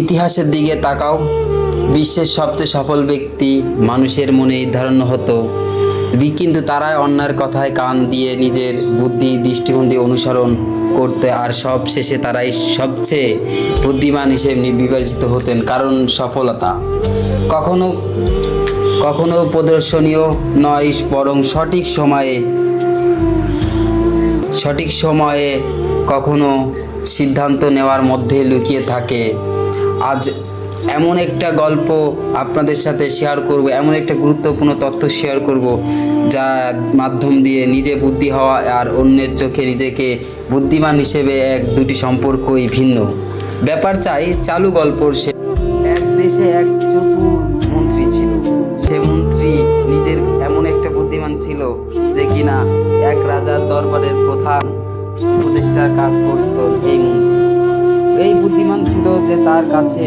ইতিহাসের দিকে তাকাও, বিশ্বের সবচেয়ে সফল ব্যক্তি মানুষের মনে ধারণ হতো। কিন্তু তারাই অন্যের কথায় কান দিয়ে নিজের বুদ্ধি, দৃষ্টিভঙ্গি অনুসরণ করতে আর সব শেষে তারাই সবচেয়ে বুদ্ধিমান হিসেবে বিবেচিত হতেন। কারণ সফলতা কখনো কখনো প্রদর্শনীয় নয়, বরং সঠিক সময়ে সঠিক সময়ে কখনো সিদ্ধান্ত নেওয়ার মধ্যে লুকিয়ে থাকে। আজ এমন একটা গল্প আপনাদের সাথে শেয়ার করব, এমন একটা গুরুত্বপূর্ণ তথ্য শেয়ার করব, যার মাধ্যম দিয়ে নিজে বুদ্ধি হওয়া আর অন্যের চোখে নিজেকে বুদ্ধিমান হিসেবে এক দুটি সম্পর্কই ভিন্ন। ব্যাপার চাই, চালু গল্পর সে এক দেশে এক চতুর মন্ত্রী ছিল। সে মন্ত্রী নিজের এমন একটা বুদ্ধিমান ছিল যে কিনা এক রাজার দরবারের প্রধান উপদেষ্টার কাজ করত এই মন্ত্রী। এই বুদ্ধিমান ছিল যে তার কাছে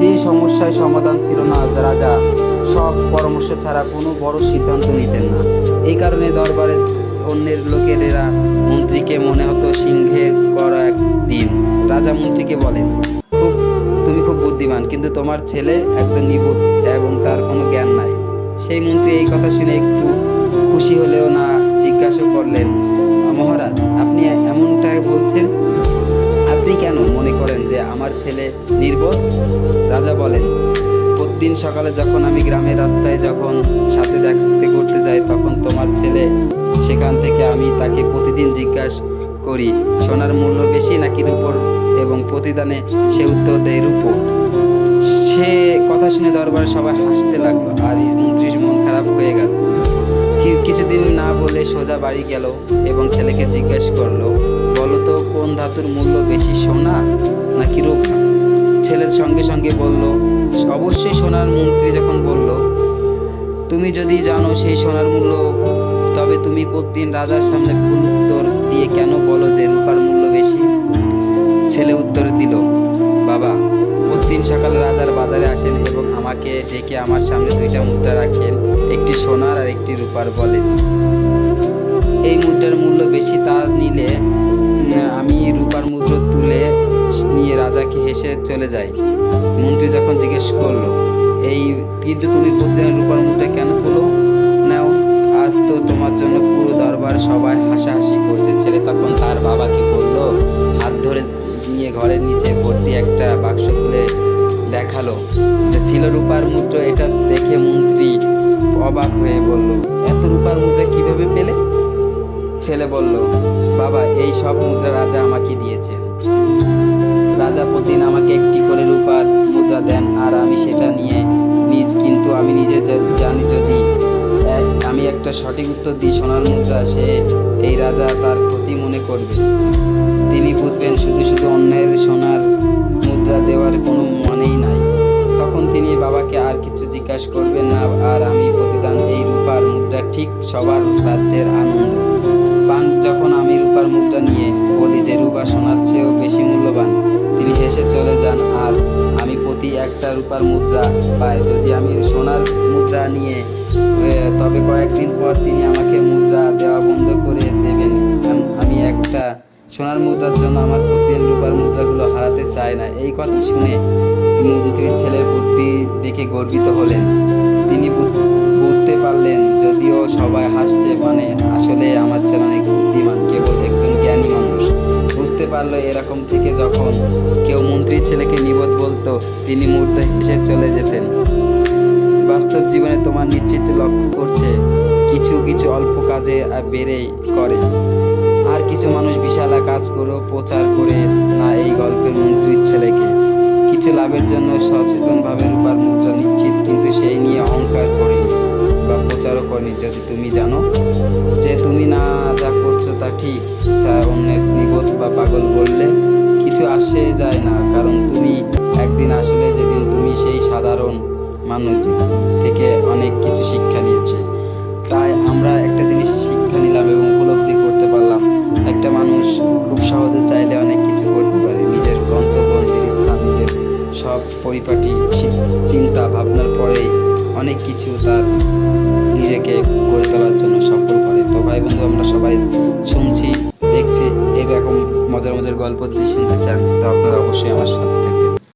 যে সমস্যায় সমাধান ছিল না রাজা, সব পরামর্শ ছাড়া কোনো বড় সিদ্ধান্ত নিতেন না। এই কারণে দরবারের অন্যের লোকেরা মন্ত্রীকে মনে হতো সিংহের করা এক দিন। রাজা মন্ত্রীকে বলেন, খুব, তুমি খুব বুদ্ধিমান, কিন্তু তোমার ছেলে একদম নিবুধ এবং তার কোনো জ্ঞান নাই। সেই মন্ত্রী এই কথা শুনে একটু খুশি হলেও না, জিজ্ঞাসা করলেন, মহারাজ, আপনি এমনটাই বলছেন? আপনি কেন মনে করেন যে আমার ছেলে নির্বোধ? রাজা বলেন, প্রতিদিন সকালে যখন আমি গ্রামের রাস্তায় যখন সাথে দেখতে করতে যাই, তখন তোমার ছেলে সেখান থেকে আমি তাকে প্রতিদিন জিজ্ঞাসা করি, সোনার মূল্য বেশি নাকি রূপোর? এবং প্রতিদানে সে উত্তর দেয় রূপোর সে কথা শুনে দরবারে সবাই হাসতে লাগল, আর মন্ত্রীর মন খারাপ হয়ে গেল। কিছুদিন না বলে সোজা বাড়ি গেল এবং ছেলেকে জিজ্ঞেস করল, বলো তো, কোন ধাতুর মূল্য বেশি, সোনা নাকি রূপা? ছেলের সঙ্গে সঙ্গে বলল, অবশ্যই সোনার মন্ত্রী যখন বলল, তুমি যদি জানো সেই সোনার মূল্য, তবে তুমি প্রতিদিন রাজার সামনে ভুল উত্তর দিয়ে কেন বলো যে রূপার মূল্য আমাকে ডেকে আমার সামনে দুইটা মুদ্রা রাখেন, একটি সোনার আর একটি রূপার বলেন এই মুদ্রার মূল্য বেশি তা নিলে আমি রূপার মুদ্রা তুলে নিয়ে রাজাকে হেসে চলে যাই। মন্ত্রী যখন জিজ্ঞেস করল, এই, কিন্তু তুমি প্রতিদিন রূপার মুদ্রা কেন তুলো? নাও, আজ তো তোমার জন্য পুরো দরবার সবাই হাসাহাসি করছে। ছেলে তখন তার বাবাকে বলল, হাত ধরে নিয়ে ঘরের নিচে ভর্তি একটা বাক্স খুলে দেখাল যে ছিল রূপার মুদ্রা এটা দেখে মন্ত্রী অবাক হয়ে বলল, এত রূপার মুদ্রা কীভাবে পেলে? ছেলে বলল, বাবা, এই সব মুদ্রা রাজা আমাকে দিয়েছেন রাজা প্রতিদিন আমাকে একটি করে রূপার মুদ্রা দেন আর আমি সেটা নিয়ে নিজ, কিন্তু আমি নিজে জানি যদি আমি একটা সঠিক উত্তর দিই, সোনার মুদ্রা, সে এই রাজা তার ক্ষতি মনে করবে। তিনি বুঝবেন শুধু শুধু অন্যের সোনার মুদ্রা দেওয়ার কোনো জিজ্ঞাসা করবেন না। আর আমি প্রতিদান এই রূপার মুদ্রা ঠিক সবার রাজ্যের আনন্দ। পান যখন আমি রূপার মুদ্রা নিয়ে বলি যে, রূপা সোনার চেয়েও বেশি মূল্যবান। তিনি হেসে চলে যান। আর আমি প্রতি একটা রূপার মুদ্রা পাই। যদি আমি সোনার মুদ্রা নিয়ে তবে কয়েকদিন পর তিনি আমাকে মুদ্রা দেওয়া বন্ধ করে দেবেন। আমি একটা সোনার মুদ্রার জন্য আমার প্রতিদিন রূপার মুদ্রাগুলো হারাতে চাই না। এই কথা শুনে মন্ত্রীর ছেলের বুদ্ধি দেখে গর্বিত হলেন। তিনি বুঝতে পারলেন, যদিও সবাই হাসছে মানে আসলে আমার ছেলে অনেক বুদ্ধিমান, কেবল একজন জ্ঞানী মানুষ। বুঝতে পারল এরকম থেকে যখন কেউ মন্ত্রীর ছেলেকে নিবোধ বলতো, তিনি মুহূর্তে হেসে চলে যেতেন। বাস্তব জীবনে তোমার নিশ্চিত লক্ষ্য করছে, কিছু কিছু অল্প কাজে বেড়েই করে। আর কিছু মানুষ বিশাল কাজ করেও প্রচার করে না এই গল্পের লাভের জন্য সচেতনভাবে রূপার মুদ্রা নিশ্চিত, কিন্তু সেই নিয়ে অহংকার করেনি বা প্রচারও করেনি। যদি তুমি জানো যে তুমি না যা করছ তা ঠিক, যা অন্যের নিগত বা পাগল বললে কিছু আসে যায় না, কারণ তুমি একদিন আসলে যেদিন তুমি সেই সাধারণ মানুষ পরিপাটি চিন্তা ভাবনার পরেই অনেক কিছু তার নিজেকে গড়ে তোলার জন্য সফল করে। তো ভাই বন্ধু, আমরা সবাই শুনছি, দেখছি, এরকম মজার মজার গল্প যদি শুনতে চান, তো আপনারা অবশ্যই আমার সাথে থাকবেন।